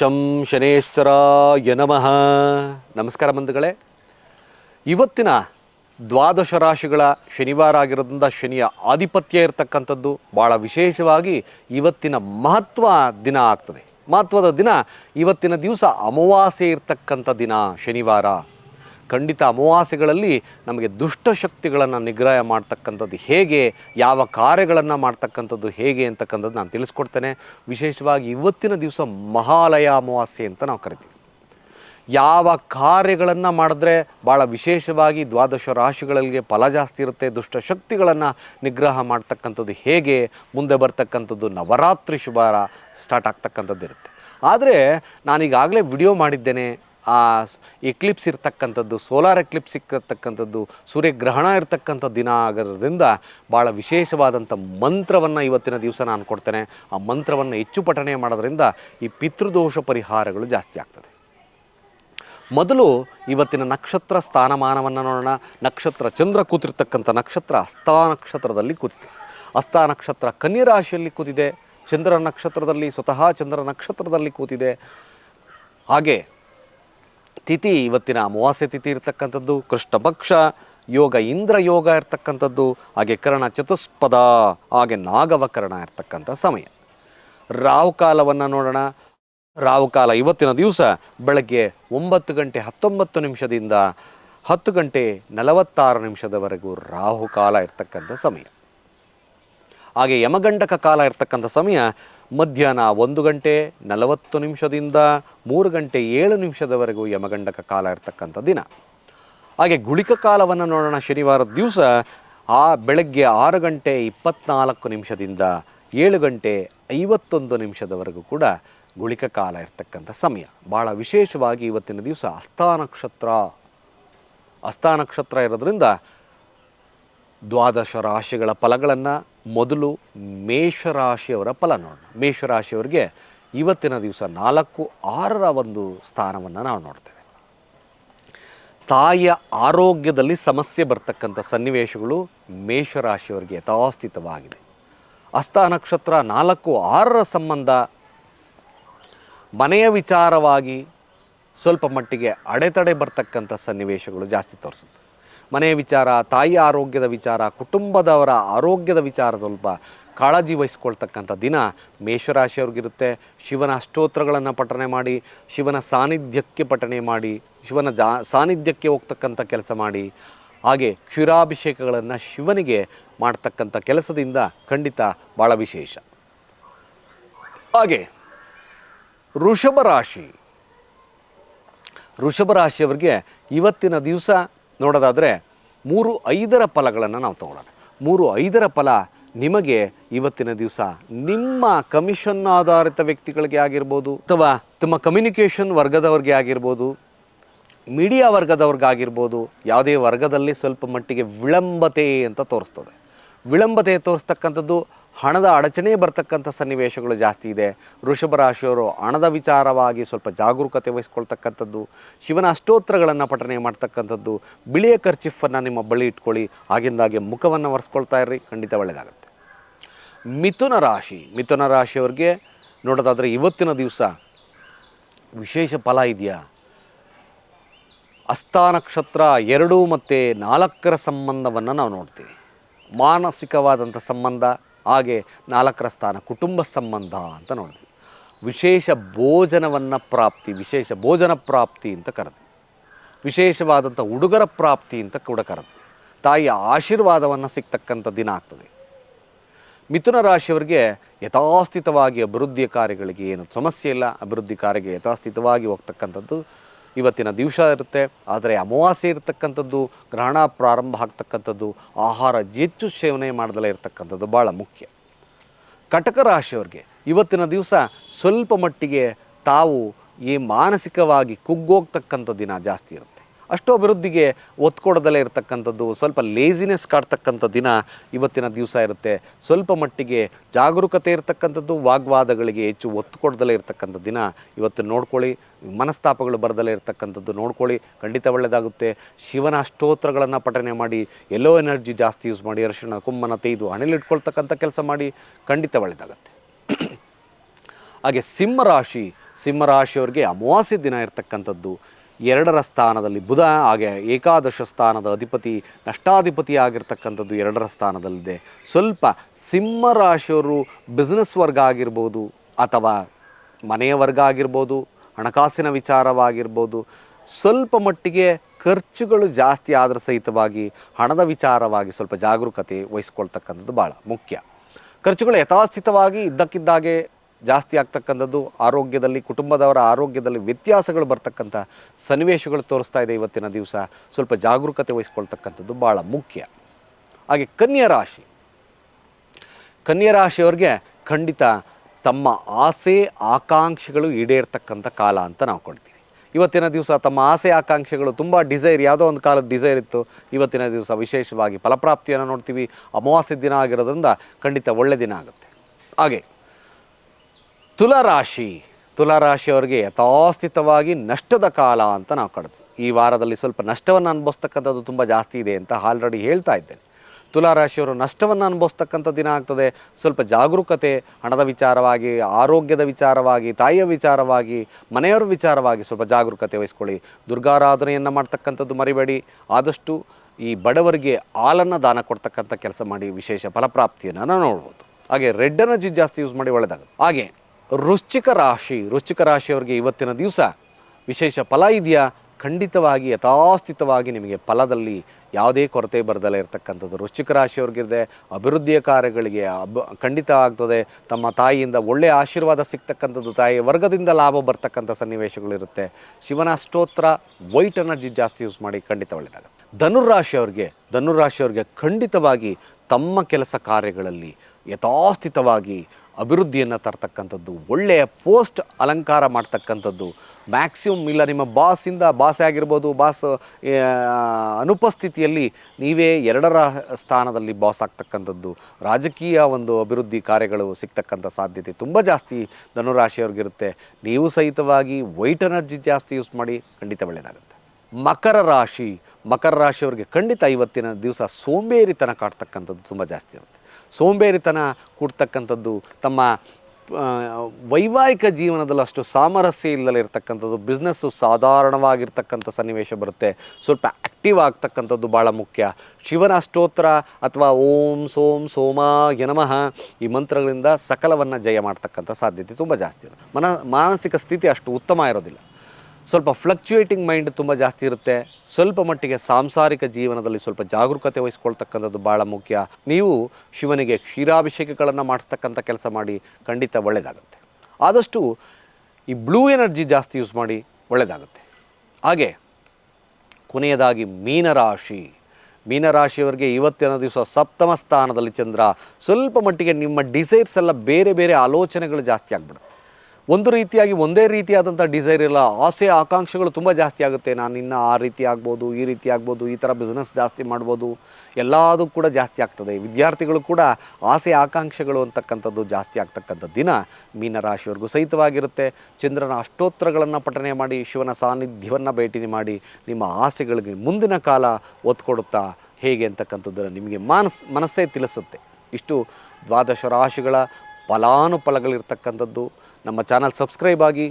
ಶಂ ಶನೇಶ್ವರಾಯ ನಮಃ. ನಮಸ್ಕಾರ ಬಂಧುಗಳೇ. ಇವತ್ತಿನ ದ್ವಾದಶ ರಾಶಿಗಳ ಶನಿವಾರ ಆಗಿರೋದ್ರಿಂದ ಶನಿಯ ಆಧಿಪತ್ಯ ಇರತಕ್ಕಂಥದ್ದು ಭಾಳ ವಿಶೇಷವಾಗಿ ಇವತ್ತಿನ ಮಹತ್ವ ದಿನ ಆಗ್ತದೆ. ಮಹತ್ವದ ದಿನ ಇವತ್ತಿನ ದಿವಸ ಅಮಾವಾಸ್ಯೆ ಇರತಕ್ಕಂಥ ದಿನ ಶನಿವಾರ. ಖಂಡಿತ ಅಮಾವಾಸ್ಯೆಗಳಲ್ಲಿ ನಮಗೆ ದುಷ್ಟಶಕ್ತಿಗಳನ್ನು ನಿಗ್ರಹ ಮಾಡ್ತಕ್ಕಂಥದ್ದು ಹೇಗೆ, ಯಾವ ಕಾರ್ಯಗಳನ್ನು ಮಾಡ್ತಕ್ಕಂಥದ್ದು ಹೇಗೆ ಅಂತಕ್ಕಂಥದ್ದು ನಾನು ತಿಳಿಸ್ಕೊಡ್ತೇನೆ. ವಿಶೇಷವಾಗಿ ಇವತ್ತಿನ ದಿವಸ ಮಹಾಲಯ ಅಮಾವಾಸ್ಯೆ ಅಂತ ನಾವು ಕರಿತೀವಿ. ಯಾವ ಕಾರ್ಯಗಳನ್ನು ಮಾಡಿದ್ರೆ ಭಾಳ ವಿಶೇಷವಾಗಿ ದ್ವಾದಶ ರಾಶಿಗಳಿಗೆ ಫಲ ಜಾಸ್ತಿ ಇರುತ್ತೆ ದುಷ್ಟಶಕ್ತಿಗಳನ್ನು ನಿಗ್ರಹ ಮಾಡ್ತಕ್ಕಂಥದ್ದು ಹೇಗೆ, ಮುಂದೆ ಬರ್ತಕ್ಕಂಥದ್ದು ನವರಾತ್ರಿ ಶುಭಾರ ಸ್ಟಾರ್ಟ್ ಆಗ್ತಕ್ಕಂಥದ್ದು ಇರುತ್ತೆ ಆದರೆ ನಾನೀಗಾಗಲೇ ವಿಡಿಯೋ ಮಾಡಿದ್ದೇನೆ ಆ ಎಕ್ಲಿಪ್ಸ್ ಇರ್ತಕ್ಕಂಥದ್ದು, ಸೋಲಾರ್ ಎಕ್ಲಿಪ್ಸ್ ಇರ್ತಕ್ಕಂಥದ್ದು ಸೂರ್ಯಗ್ರಹಣ ಇರ್ತಕ್ಕಂಥ ದಿನ ಆಗೋದ್ರಿಂದ ಭಾಳ ವಿಶೇಷವಾದಂಥ ಮಂತ್ರವನ್ನು ಇವತ್ತಿನ ದಿವಸ ನಾನು ಕೊಡ್ತೇನೆ. ಆ ಮಂತ್ರವನ್ನು ಹೆಚ್ಚು ಪಠಣೆ ಮಾಡೋದ್ರಿಂದ ಈ ಪಿತೃದೋಷ ಪರಿಹಾರಗಳು ಜಾಸ್ತಿ ಆಗ್ತದೆ. ಮೊದಲು ಇವತ್ತಿನ ನಕ್ಷತ್ರ ಸ್ಥಾನಮಾನವನ್ನು ನೋಡೋಣ. ನಕ್ಷತ್ರ ಚಂದ್ರ ಕೂತಿರ್ತಕ್ಕಂಥ ನಕ್ಷತ್ರ ಅಸ್ತಾ ನಕ್ಷತ್ರದಲ್ಲಿ ಕೂತಿದೆ. ಅಸ್ತಾ ನಕ್ಷತ್ರ ಕನ್ಯಾ ರಾಶಿಯಲ್ಲಿ ಕೂತಿದೆ. ಚಂದ್ರ ನಕ್ಷತ್ರದಲ್ಲಿ ಸ್ವತಃ ಚಂದ್ರ ನಕ್ಷತ್ರದಲ್ಲಿ ಕೂತಿದೆ. ಹಾಗೆ ತಿಥಿ, ಇವತ್ತಿನ ಅಮಾವಾಸ್ಯೆ ತಿಥಿ ಇರ್ತಕ್ಕಂಥದ್ದು, ಕೃಷ್ಣ ಪಕ್ಷ, ಯೋಗ ಇಂದ್ರ ಯೋಗ ಇರ್ತಕ್ಕಂಥದ್ದು, ಹಾಗೆ ಕರ್ಣ ಚತುಷ್ಪದ, ಹಾಗೆ ನಾಗವಕರಣ ಇರ್ತಕ್ಕಂಥ ಸಮಯ. ರಾಹುಕಾಲವನ್ನು ನೋಡೋಣ. ರಾಹುಕಾಲ ಇವತ್ತಿನ ದಿವಸ ಬೆಳಗ್ಗೆ ಒಂಬತ್ತು ಗಂಟೆ ಹತ್ತೊಂಬತ್ತು ನಿಮಿಷದಿಂದ ಹತ್ತು ಗಂಟೆ ನಲವತ್ತಾರು ನಿಮಿಷದವರೆಗೂ ರಾಹುಕಾಲ ಇರ್ತಕ್ಕಂಥ ಸಮಯ. ಹಾಗೆ ಯಮಗಂಡಕ ಕಾಲ ಇರ್ತಕ್ಕಂಥ ಸಮಯ ಮಧ್ಯಾಹ್ನ ಒಂದು ಗಂಟೆ ನಲವತ್ತು ನಿಮಿಷದಿಂದ ಮೂರು ಗಂಟೆ ಏಳು ನಿಮಿಷದವರೆಗೂ ಯಮಗಂಡಕ ಕಾಲ ಇರ್ತಕ್ಕಂಥ ದಿನ. ಹಾಗೆ ಗುಳಿಕ ಕಾಲವನ್ನು ನೋಡೋಣ ಶನಿವಾರದ ದಿವಸ, ಆ ಬೆಳಗ್ಗೆ ಆರು ಗಂಟೆ ಇಪ್ಪತ್ನಾಲ್ಕು ನಿಮಿಷದಿಂದ ಏಳು ಗಂಟೆ ಐವತ್ತೊಂದು ನಿಮಿಷದವರೆಗೂ ಕೂಡ ಗುಳಿಕ ಕಾಲ ಇರ್ತಕ್ಕಂಥ ಸಮಯ. ಭಾಳ ವಿಶೇಷವಾಗಿ ಇವತ್ತಿನ ದಿವಸ ಅಸ್ಥಾನಕ್ಷತ್ರ ನಕ್ಷತ್ರ ಇರೋದ್ರಿಂದ ದ್ವಾದಶ ರಾಶಿಗಳ ಫಲಗಳನ್ನು ಮೊದಲು ಮೇಷರಾಶಿಯವರ ಫಲ ನೋಡೋಣ. ಮೇಷರಾಶಿಯವರಿಗೆ ಇವತ್ತಿನ ದಿವಸ ನಾಲ್ಕು, ಆರರ ಒಂದು ಸ್ಥಾನವನ್ನು ನಾವು ನೋಡ್ತೇವೆ. ತಾಯಿಯ ಆರೋಗ್ಯದಲ್ಲಿ ಸಮಸ್ಯೆ ಬರ್ತಕ್ಕಂಥ ಸನ್ನಿವೇಶಗಳು ಮೇಷರಾಶಿಯವರಿಗೆ ಯಥಾಸ್ಥಿತವಾಗಿದೆ. ಹಸ್ತ ನಕ್ಷತ್ರ ನಾಲ್ಕು, ಆರರ ಸಂಬಂಧ ಮನೆಯ ವಿಚಾರವಾಗಿ ಸ್ವಲ್ಪ ಮಟ್ಟಿಗೆ ಅಡೆತಡೆ ಬರ್ತಕ್ಕಂಥ ಸನ್ನಿವೇಶಗಳು ಜಾಸ್ತಿ ತೋರಿಸುತ್ತೆ. ಮನೆಯ ವಿಚಾರ, ತಾಯಿ ಆರೋಗ್ಯದ ವಿಚಾರ, ಕುಟುಂಬದವರ ಆರೋಗ್ಯದ ವಿಚಾರ ಸ್ವಲ್ಪ ಕಾಳಜಿ ವಹಿಸ್ಕೊಳ್ತಕ್ಕಂಥ ದಿನ ಮೇಷರಾಶಿಯವ್ರಿಗಿರುತ್ತೆ. ಶಿವನ ಅಷ್ಟೋತ್ರಗಳನ್ನು ಪಠನೆ ಮಾಡಿ, ಶಿವನ ಸಾನ್ನಿಧ್ಯಕ್ಕೆ ಪಠನೆ ಮಾಡಿ, ಶಿವನ ಜಾ, ಸಾನ್ನಿಧ್ಯಕ್ಕೆ ಹೋಗ್ತಕ್ಕಂಥ ಕೆಲಸ ಮಾಡಿ, ಹಾಗೆ ಕ್ಷೀರಾಭಿಷೇಕಗಳನ್ನು ಶಿವನಿಗೆ ಮಾಡ್ತಕ್ಕಂಥ ಕೆಲಸದಿಂದ ಖಂಡಿತ ಭಾಳ ವಿಶೇಷ. ಹಾಗೆ ಋಷಭ ರಾಶಿ. ವೃಷಭ ರಾಶಿಯವರಿಗೆ ಇವತ್ತಿನ ದಿವಸ ನೋಡೋದಾದರೆ ಮೂರು ಐದರ ಫಲಗಳನ್ನು ನಾವು ತಗೊಳ್ಳೋಣ. ಮೂರು ಐದರ ಫಲ ನಿಮಗೆ ಇವತ್ತಿನ ದಿವಸ ನಿಮ್ಮ ಕಮಿಷನ್ ಆಧಾರಿತ ವ್ಯಕ್ತಿಗಳಿಗೆ ಆಗಿರ್ಬೋದು ಅಥವಾ ತಮ್ಮ ಕಮ್ಯುನಿಕೇಷನ್ ವರ್ಗದವ್ರಿಗೆ ಆಗಿರ್ಬೋದು, ಮೀಡಿಯಾ ವರ್ಗದವ್ರಿಗಾಗಿರ್ಬೋದು ಯಾವುದೇ ವರ್ಗದಲ್ಲಿ ಸ್ವಲ್ಪ ಮಟ್ಟಿಗೆ ವಿಳಂಬತೆ ಅಂತ ತೋರಿಸ್ತದೆ. ವಿಳಂಬತೆ ತೋರಿಸ್ತಕ್ಕಂಥದ್ದು ಹಣದ ಅಡಚಣೆ ಬರ್ತಕ್ಕಂಥ ಸನ್ನಿವೇಶಗಳು ಜಾಸ್ತಿ ಇದೆ. ಋಷಭ ರಾಶಿಯವರು ಹಣದ ವಿಚಾರವಾಗಿ ಸ್ವಲ್ಪ ಜಾಗರೂಕತೆ ವಹಿಸ್ಕೊಳ್ತಕ್ಕಂಥದ್ದು, ಶಿವನ ಅಷ್ಟೋತ್ರಗಳನ್ನು ಪಠನೆ ಮಾಡ್ತಕ್ಕಂಥದ್ದು, ಬಿಳಿಯ ಖರ್ಚಿಫನ್ನು ನಿಮ್ಮ ಬಳಿ ಇಟ್ಕೊಳ್ಳಿ, ಆಗಿಂದಾಗೆ ಮುಖವನ್ನು ಒರೆಸ್ಕೊಳ್ತಾ ಇರ್ರಿ, ಖಂಡಿತ ಒಳ್ಳೆಯದಾಗುತ್ತೆ ಮಿಥುನ ರಾಶಿ, ಮಿಥುನ ರಾಶಿಯವ್ರಿಗೆ ನೋಡೋದಾದರೆ ಇವತ್ತಿನ ದಿವಸ ವಿಶೇಷ ಫಲ ಇದೆಯಾ? ಅಸ್ಥಾನಕ್ಷತ್ರ ಎರಡು ಮತ್ತು ನಾಲ್ಕರ ಸಂಬಂಧವನ್ನು ನಾವು ನೋಡ್ತೀವಿ. ಮಾನಸಿಕವಾದಂಥ ಸಂಬಂಧ ಹಾಗೆ ನಾಲ್ಕರ ಸ್ಥಾನ ಕುಟುಂಬ ಸಂಬಂಧ ಅಂತ ನೋಡಿದ್ವಿ ವಿಶೇಷ ಭೋಜನವನ್ನು ಪ್ರಾಪ್ತಿ, ವಿಶೇಷ ಭೋಜನ ಪ್ರಾಪ್ತಿ ಅಂತ ಕರೆದ್ವಿ ವಿಶೇಷವಾದಂಥ ಹುಡುಗರ ಪ್ರಾಪ್ತಿ ಅಂತ ಕೂಡ ಕರೆದ್ವಿ ತಾಯಿಯ ಆಶೀರ್ವಾದವನ್ನು ಸಿಗ್ತಕ್ಕಂಥ ದಿನ ಆಗ್ತದೆ. ಮಿಥುನ ರಾಶಿಯವರಿಗೆ ಯಥಾಸ್ಥಿತವಾಗಿ ಅಭಿವೃದ್ಧಿಯ ಕಾರ್ಯಗಳಿಗೆ ಏನು ಸಮಸ್ಯೆ ಇಲ್ಲ. ಅಭಿವೃದ್ಧಿ ಕಾರ್ಯಗೆ ಯಥಾಸ್ಥಿತವಾಗಿ ಹೋಗ್ತಕ್ಕಂಥದ್ದು ಇವತ್ತಿನ ದಿವಸ ಇರುತ್ತೆ. ಆದರೆ ಅಮಾವಾಸ್ಯೆ ಇರತಕ್ಕಂಥದ್ದು, ಗ್ರಹಣ ಪ್ರಾರಂಭ ಆಗ್ತಕ್ಕಂಥದ್ದು, ಆಹಾರ ಹೆಚ್ಚು ಸೇವನೆ ಮಾಡದಲ್ಲೇ ಇರತಕ್ಕಂಥದ್ದು ಭಾಳ ಮುಖ್ಯ. ಕಟಕ ರಾಶಿಯವ್ರಿಗೆ ಇವತ್ತಿನ ದಿವಸ ಸ್ವಲ್ಪ ಮಟ್ಟಿಗೆ ತಾವು ಈ ಮಾನಸಿಕವಾಗಿ ಕುಗ್ಗೋಗ್ತಕ್ಕಂಥ ದಿನ ಜಾಸ್ತಿ ಇರುತ್ತೆ. ಅಷ್ಟು ಅಭಿವೃದ್ಧಿಗೆ ಒತ್ತು ಇರತಕ್ಕಂಥದ್ದು, ಸ್ವಲ್ಪ ಲೇಸಿನೆಸ್ ಕಾಡ್ತಕ್ಕಂಥ ದಿನ ಇವತ್ತಿನ ದಿವಸ ಇರುತ್ತೆ. ಸ್ವಲ್ಪ ಮಟ್ಟಿಗೆ ಜಾಗರೂಕತೆ ಇರತಕ್ಕಂಥದ್ದು, ವಾಗ್ವಾದಗಳಿಗೆ ಹೆಚ್ಚು ಒತ್ತು ಕೊಡದಲ್ಲೇ ಇರತಕ್ಕಂಥ ದಿನ ಇವತ್ತು ನೋಡ್ಕೊಳ್ಳಿ. ಮನಸ್ತಾಪಗಳು ಬರದಲ್ಲೇ ಇರತಕ್ಕಂಥದ್ದು ನೋಡ್ಕೊಳ್ಳಿ. ಖಂಡಿತ ಒಳ್ಳೆಯದಾಗುತ್ತೆ ಶಿವನ ಅಷ್ಟೋತ್ರಗಳನ್ನು ಪಠನೆ ಮಾಡಿ ಎಲ್ಲೋ ಎನರ್ಜಿ ಜಾಸ್ತಿ ಯೂಸ್ ಮಾಡಿ, ಅರಿಶಿಣ ಕುಮ್ಮನ ತೆಗೆದು ಹಣೆಲಿಟ್ಕೊಳ್ತಕ್ಕಂಥ ಕೆಲಸ ಮಾಡಿ ಖಂಡಿತ ಒಳ್ಳೆಯದಾಗುತ್ತೆ ಹಾಗೆ ಸಿಂಹರಾಶಿ ಸಿಂಹರಾಶಿಯವ್ರಿಗೆ ಅಮಾವಾಸ್ಯೆ ದಿನ ಇರತಕ್ಕಂಥದ್ದು. ಎರಡರ ಸ್ಥಾನದಲ್ಲಿ ಬುಧ, ಹಾಗೆ ಏಕಾದಶ ಸ್ಥಾನದ ಅಧಿಪತಿ, ನಷ್ಟಾಧಿಪತಿ ಆಗಿರ್ತಕ್ಕಂಥದ್ದು ಎರಡರ ಸ್ಥಾನದಲ್ಲಿದೆ. ಸ್ವಲ್ಪ ಸಿಂಹರಾಶಿಯವರು ಬಿಸ್ನೆಸ್ ವರ್ಗ ಆಗಿರ್ಬೋದು ಅಥವಾ ಮನೆಯ ವರ್ಗ ಆಗಿರ್ಬೋದು, ಹಣಕಾಸಿನ ವಿಚಾರವಾಗಿರ್ಬೋದು, ಸ್ವಲ್ಪ ಮಟ್ಟಿಗೆ ಖರ್ಚುಗಳು ಜಾಸ್ತಿ ಆದ್ರ ಸಹಿತವಾಗಿ ಹಣದ ವಿಚಾರವಾಗಿ ಸ್ವಲ್ಪ ಜಾಗರೂಕತೆ ವಹಿಸ್ಕೊಳ್ತಕ್ಕಂಥದ್ದು ಭಾಳ ಮುಖ್ಯ. ಖರ್ಚುಗಳು ಯಥಾಸ್ಥಿತವಾಗಿ ಇದ್ದಕ್ಕಿದ್ದಾಗೆ ಜಾಸ್ತಿ ಆಗ್ತಕ್ಕಂಥದ್ದು ಆರೋಗ್ಯದಲ್ಲಿ, ಕುಟುಂಬದವರ ಆರೋಗ್ಯದಲ್ಲಿ ವ್ಯತ್ಯಾಸಗಳು ಬರ್ತಕ್ಕಂಥ ಸನ್ನಿವೇಶಗಳು ತೋರಿಸ್ತಾ ಇದೆ ಇವತ್ತಿನ ದಿವಸ. ಸ್ವಲ್ಪ ಜಾಗರೂಕತೆ ವಹಿಸ್ಕೊಳ್ತಕ್ಕಂಥದ್ದು ಭಾಳ ಮುಖ್ಯ. ಹಾಗೆ ಕನ್ಯಾ ರಾಶಿ. ಕನ್ಯಾ ರಾಶಿಯವ್ರಿಗೆ ಖಂಡಿತ ತಮ್ಮ ಆಸೆ, ಆಕಾಂಕ್ಷೆಗಳು ಈಡೇರ್ತಕ್ಕಂಥ ಕಾಲ ಅಂತ ನಾವು ಕೊಡ್ತೀವಿ. ಇವತ್ತಿನ ದಿವಸ ತಮ್ಮ ಆಸೆ, ಆಕಾಂಕ್ಷೆಗಳು ತುಂಬ ಡಿಸೈರ್ ಯಾವುದೋ ಒಂದು ಕಾಲದ ಡಿಸೈರ್ ಇತ್ತು. ಇವತ್ತಿನ ದಿವಸ ವಿಶೇಷವಾಗಿ ಫಲಪ್ರಾಪ್ತಿಯನ್ನು ನೋಡ್ತೀವಿ. ಅಮಾವಾಸ್ಯೆ ದಿನ ಆಗಿರೋದ್ರಿಂದ ಖಂಡಿತ ಒಳ್ಳೆಯ ದಿನ ಆಗುತ್ತೆ. ಹಾಗೆ ತುಲಾರಾಶಿ. ತುಲಾರಾಶಿಯವರಿಗೆ ಯಥಾಸ್ಥಿತವಾಗಿ ನಷ್ಟದ ಕಾಲ ಅಂತ ನಾವು ಕಡಿದ್ವಿ ಈ ವಾರದಲ್ಲಿ ಸ್ವಲ್ಪ ನಷ್ಟವನ್ನು ಅನುಭವಿಸ್ತಕ್ಕಂಥದ್ದು ತುಂಬ ಜಾಸ್ತಿ ಇದೆ ಅಂತ ಆಲ್ರೆಡಿ ಹೇಳ್ತಾ ಇದ್ದೇನೆ. ತುಲಾರಾಶಿಯವರು ನಷ್ಟವನ್ನು ಅನುಭವಿಸ್ತಕ್ಕಂಥ ದಿನ ಆಗ್ತದೆ. ಸ್ವಲ್ಪ ಜಾಗರೂಕತೆ, ಹಣದ ವಿಚಾರವಾಗಿ, ಆರೋಗ್ಯದ ವಿಚಾರವಾಗಿ, ತಾಯಿಯ ವಿಚಾರವಾಗಿ, ಮನೆಯವರ ವಿಚಾರವಾಗಿ ಸ್ವಲ್ಪ ಜಾಗರೂಕತೆ ವಹಿಸ್ಕೊಳ್ಳಿ. ದುರ್ಗಾರಾಧನೆಯನ್ನು ಮಾಡ್ತಕ್ಕಂಥದ್ದು ಮರಿಬೇಡಿ. ಆದಷ್ಟು ಈ ಬಡವರಿಗೆ ಹಾಲನ್ನು ದಾನ ಕೊಡ್ತಕ್ಕಂಥ ಕೆಲಸ ಮಾಡಿ, ವಿಶೇಷ ಫಲಪ್ರಾಪ್ತಿಯನ್ನು ನಾವು ನೋಡ್ಬೋದು. ಹಾಗೆ ರೆಡ್ ಎನರ್ಜಿ ಜಾಸ್ತಿ ಯೂಸ್ ಮಾಡಿ ಒಳ್ಳೆಯದಾಗುತ್ತೆ ಹಾಗೆ ವೃಶ್ಚಿಕ ರಾಶಿ, ವೃಶ್ಚಿಕ ರಾಶಿಯವರಿಗೆ ಇವತ್ತಿನ ದಿವಸ ವಿಶೇಷ ಫಲ ಇದೆಯಾ? ಖಂಡಿತವಾಗಿ, ಯಥಾಸ್ಥಿತವಾಗಿ ನಿಮಗೆ ಫಲದಲ್ಲಿ ಯಾವುದೇ ಕೊರತೆ ಬರದಲ್ಲೇ ಇರತಕ್ಕಂಥದ್ದು. ವೃಶ್ಚಿಕ ರಾಶಿಯವ್ರಿಗಿದೆ, ಅಭಿವೃದ್ಧಿಯ ಕಾರ್ಯಗಳಿಗೆ ಅಬ್, ಖಂಡಿತ ಆಗ್ತದೆ. ತಮ್ಮ ತಾಯಿಯಿಂದ ಒಳ್ಳೆಯ ಆಶೀರ್ವಾದ ಸಿಗ್ತಕ್ಕಂಥದ್ದು ತಾಯಿ ವರ್ಗದಿಂದ ಲಾಭ ಬರ್ತಕ್ಕಂಥ ಸನ್ನಿವೇಶಗಳಿರುತ್ತೆ ಶಿವನ ಸ್ತೋತ್ರ ವೈಟ್ ಎನರ್ಜಿ ಜಾಸ್ತಿ ಯೂಸ್ ಮಾಡಿ ಖಂಡಿತ ಒಳ್ಳೆಯದಾಗುತ್ತೆ ಧನುರಾಶಿಯವ್ರಿಗೆ ಧನುರಾಶಿಯವ್ರಿಗೆ ಖಂಡಿತವಾಗಿ ತಮ್ಮ ಕೆಲಸ ಕಾರ್ಯಗಳಲ್ಲಿ ಯಥಾಸ್ಥಿತವಾಗಿ ಅಭಿವೃದ್ಧಿಯನ್ನು ತರ್ತಕ್ಕಂಥದ್ದು, ಒಳ್ಳೆಯ ಪೋಸ್ಟ್ ಅಲಂಕಾರ ಮಾಡ್ತಕ್ಕಂಥದ್ದು. ಮ್ಯಾಕ್ಸಿಮಮ್ ಇಲ್ಲ, ನಿಮ್ಮ ಬಾಸಿಂದ ಬಾಸ್ ಆಗಿರ್ಬೋದು ಬಾಸ್ ಅನುಪಸ್ಥಿತಿಯಲ್ಲಿ ನೀವೇ ಎರಡರ ಸ್ಥಾನದಲ್ಲಿ ಬಾಸ್ ಆಗ್ತಕ್ಕಂಥದ್ದು. ರಾಜಕೀಯ ಒಂದು ಅಭಿವೃದ್ಧಿ ಕಾರ್ಯಗಳು ಸಿಗ್ತಕ್ಕಂಥ ಸಾಧ್ಯತೆ ತುಂಬ ಜಾಸ್ತಿ ಧನುರಾಶಿಯವ್ರಿಗಿರುತ್ತೆ. ನೀವು ಸಹಿತವಾಗಿ ವೈಟ್ ಎನರ್ಜಿ ಜಾಸ್ತಿ ಯೂಸ್ ಮಾಡಿ ಖಂಡಿತ ಒಳ್ಳೆಯದಾಗುತ್ತೆ ಮಕರ ರಾಶಿ, ಮಕರ ರಾಶಿಯವ್ರಿಗೆ ಖಂಡಿತ ಇವತ್ತಿನ ದಿವಸ ಸೋಂಬೇರಿತನ ಕಾಡ್ತಕ್ಕಂಥದ್ದು ತುಂಬ ಜಾಸ್ತಿ ಇರುತ್ತೆ. ಸೋಂಬೇರಿತನ ಕೂಡ್ತಕ್ಕಂಥದ್ದು, ತಮ್ಮ ವೈವಾಹಿಕ ಜೀವನದಲ್ಲಿ ಅಷ್ಟು ಸಾಮರಸ್ಯ ಇಲ್ಲದೆ ಇರತಕ್ಕಂಥದ್ದು ಬಿಸ್ನೆಸ್ಸು ಸಾಧಾರಣವಾಗಿರ್ತಕ್ಕಂಥ ಸನ್ನಿವೇಶ ಬರುತ್ತೆ. ಸ್ವಲ್ಪ ಆ್ಯಕ್ಟಿವ್ ಆಗ್ತಕ್ಕಂಥದ್ದು ಭಾಳ ಮುಖ್ಯ. ಶಿವನ ಅಷ್ಟೋತ್ರ ಅಥವಾ ಓಂ ಸೋಂ ಸೋಮ ನಮಃ ಈ ಮಂತ್ರಗಳಿಂದ ಸಕಲವನ್ನು ಜಯ ಮಾಡ್ತಕ್ಕಂಥ ಸಾಧ್ಯತೆ ತುಂಬ ಜಾಸ್ತಿ ಮನ, ಮಾನಸಿಕ ಸ್ಥಿತಿ ಅಷ್ಟು ಉತ್ತಮ ಇರೋದಿಲ್ಲ. ಸ್ವಲ್ಪ ಫ್ಲಕ್ಚುಯೇಟಿಂಗ್ ಮೈಂಡ್ ತುಂಬ ಜಾಸ್ತಿ ಇರುತ್ತೆ. ಸ್ವಲ್ಪ ಮಟ್ಟಿಗೆ ಸಾಂಸಾರಿಕ ಜೀವನದಲ್ಲಿ ಸ್ವಲ್ಪ ಜಾಗರೂಕತೆ ವಹಿಸ್ಕೊಳ್ತಕ್ಕಂಥದ್ದು ಭಾಳ ಮುಖ್ಯ. ನೀವು ಶಿವನಿಗೆ ಕ್ಷೀರಾಭಿಷೇಕಗಳನ್ನು ಮಾಡಿಸ್ತಕ್ಕಂಥ ಕೆಲಸ ಮಾಡಿ ಖಂಡಿತ ಒಳ್ಳೆಯದಾಗುತ್ತೆ ಆದಷ್ಟು ಈ ಬ್ಲೂ ಎನರ್ಜಿ ಜಾಸ್ತಿ ಯೂಸ್ ಮಾಡಿ ಒಳ್ಳೆಯದಾಗುತ್ತೆ ಹಾಗೆ ಕೊನೆಯದಾಗಿ ಮೀನರಾಶಿ. ಮೀನರಾಶಿಯವರಿಗೆ ಇವತ್ತಿನ ದಿವಸ ಸಪ್ತಮ ಸ್ಥಾನದಲ್ಲಿ ಚಂದ್ರ. ಸ್ವಲ್ಪ ಮಟ್ಟಿಗೆ ನಿಮ್ಮ ಡಿಸೈರ್ಸ್ ಎಲ್ಲ ಬೇರೆ ಬೇರೆ ಆಲೋಚನೆಗಳು ಜಾಸ್ತಿ ಆಗ್ಬಿಡುತ್ತೆ. ಒಂದು ರೀತಿಯಾಗಿ ಒಂದೇ ರೀತಿಯಾದಂಥ ಡಿಸೈರ್ ಇಲ್ಲ. ಆಸೆ, ಆಕಾಂಕ್ಷೆಗಳು ತುಂಬ ಜಾಸ್ತಿ ಆಗುತ್ತೆ. ನಾನು ಇನ್ನು ಆ ರೀತಿ ಆಗ್ಬೋದು, ಈ ರೀತಿ ಆಗ್ಬೋದು, ಈ ಥರ ಬಿಸ್ನೆಸ್ ಜಾಸ್ತಿ ಮಾಡ್ಬೋದು, ಎಲ್ಲದೂ ಕೂಡ ಜಾಸ್ತಿ ಆಗ್ತದೆ. ವಿದ್ಯಾರ್ಥಿಗಳು ಕೂಡ ಆಸೆ, ಆಕಾಂಕ್ಷೆಗಳು ಅಂತಕ್ಕಂಥದ್ದು ಜಾಸ್ತಿ ಆಗ್ತಕ್ಕಂಥ ದಿನ ಮೀನರಾಶಿವರೆಗೂ ಸಹಿತವಾಗಿರುತ್ತೆ. ಚಂದ್ರನ ಅಷ್ಟೋತ್ತರಗಳನ್ನು ಪಠನೆ ಮಾಡಿ, ಶಿವನ ಸಾನ್ನಿಧ್ಯವನ್ನು ಭೇಟಿ ಮಾಡಿ, ನಿಮ್ಮ ಆಸೆಗಳಿಗೆ ಮುಂದಿನ ಕಾಲ ಒತ್ಕೊಡುತ್ತಾ ಹೇಗೆ ಅಂತಕ್ಕಂಥದ್ದನ್ನು ನಿಮಗೆ ಮಾನಸ್, ಮನಸ್ಸೇ ತಿಳಿಸುತ್ತೆ. ಇಷ್ಟು ದ್ವಾದಶ ರಾಶಿಗಳ ಫಲಾನುಫಲಗಳಿರ್ತಕ್ಕಂಥದ್ದು. ನಮ್ಮ ಚಾನಲ್ ಸಬ್ಸ್ಕ್ರೈಬ್ ಆಗಿ